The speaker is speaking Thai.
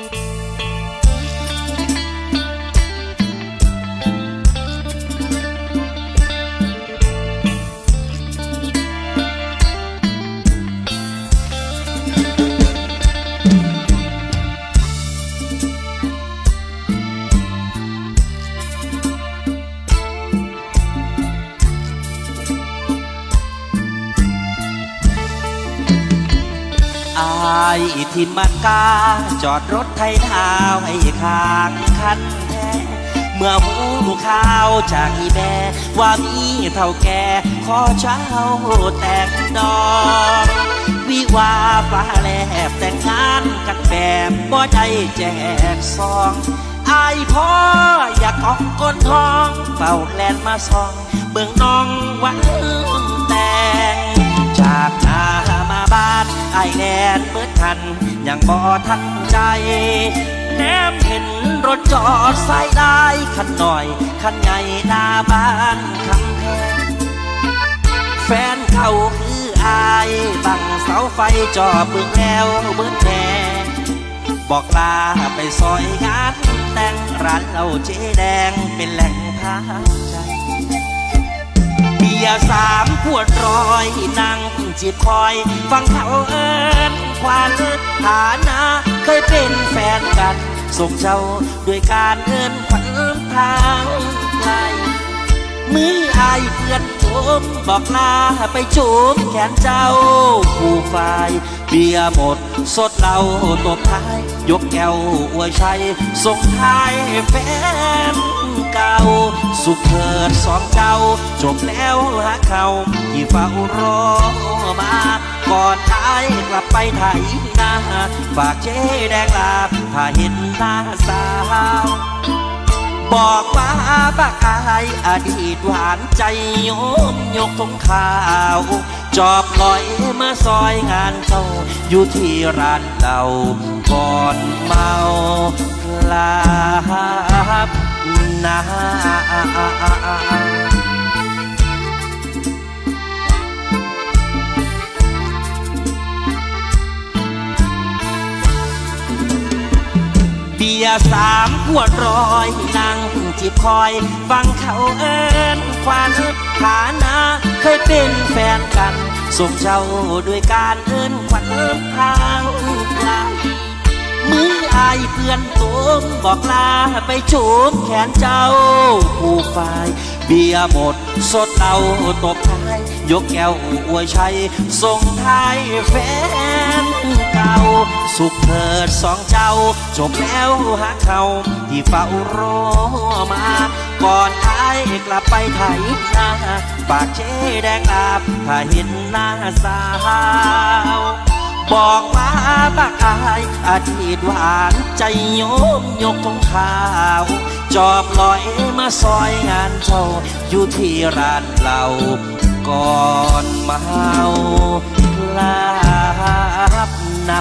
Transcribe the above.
อายที่มากา จอดรถไทยทาวให้ข้างคันแท้เมื่อหูข่าวจากอีแม่ ว่ามีเท่าแก่ขอเช้าแต่งดอกวิวาฟ้าแลบแต่งงานกันแบบบ่ได้แจกซองอายพ่ออยากของก้นทองเฝ้าแลนมาซอง เบิ่งน้องวัน เมื่อทันยังบ่ทันใจ แนมเห็นรถจอดสายได้คันหน่อยคันใหญ่หน้าบ้านคำแพงแฟนเขาคืออายบังเสาไฟจอบึงแล้วเบิ้นแน่บอกลาไปซอยงานแต่งร้านเหล้าเจ๊แดงเป็นแหล่งพาใจเบียร์สา มขวดรอยนั่งจีบคอย ฟังเขาเอิญควันฐานะเคยเป็นแฟนกันส่งเจ้าด้วยการเอิญขวัญทางไกลมืออายเพื่อนผมบอกลาไปจูบแขนเจ้าผู้ฝ่ายเบียหมด สดเราตบท้าย ยกแก้วอวยชัยส่งท้ายแฟน เก่า สุขเถิดสองเจ้า จบแล้วหาเขาที่เฝ้ารอมาก่อนทายกลับไปไทยนาฝากเจ๊แดงลาถ้าเห็นหน้าสาวบอกว่าบักอายอดีตหวานใจโยมยกทงขาว จอบลอยมาซอยงานเจ้า อยู่ที่ร้านเก่าก่อนเมาลา นาเบียสามขวดร้อยนั่งจีบคอย ฟังเขาเอิญควันฐานะเคยเป็นแฟนกันส่งเจ้าด้วยการเอิญขวัญทางไกลา เพื่อนตมบอกลาไปจูบแขนเจ้าผู้ฝ่าย เบียหมด สดเอาตบท้าย ยกแก้วอวยชัยส่งท้ายแฟนเก่า สุขเถิดสองเจ้า จบแล้วหาเขาที่เฝ้ารอมา ก่อนอายกลับไปไทยนาฝากเจ๊แดงอาบถ้าเห็นหน้าสาว บอกมาบักอา อดีตหวานใจโยมยกทงขาว จอบลอยมาซอยงานเจ้าอยู่ที่ร้านเราก่อนมาเมาลาบนา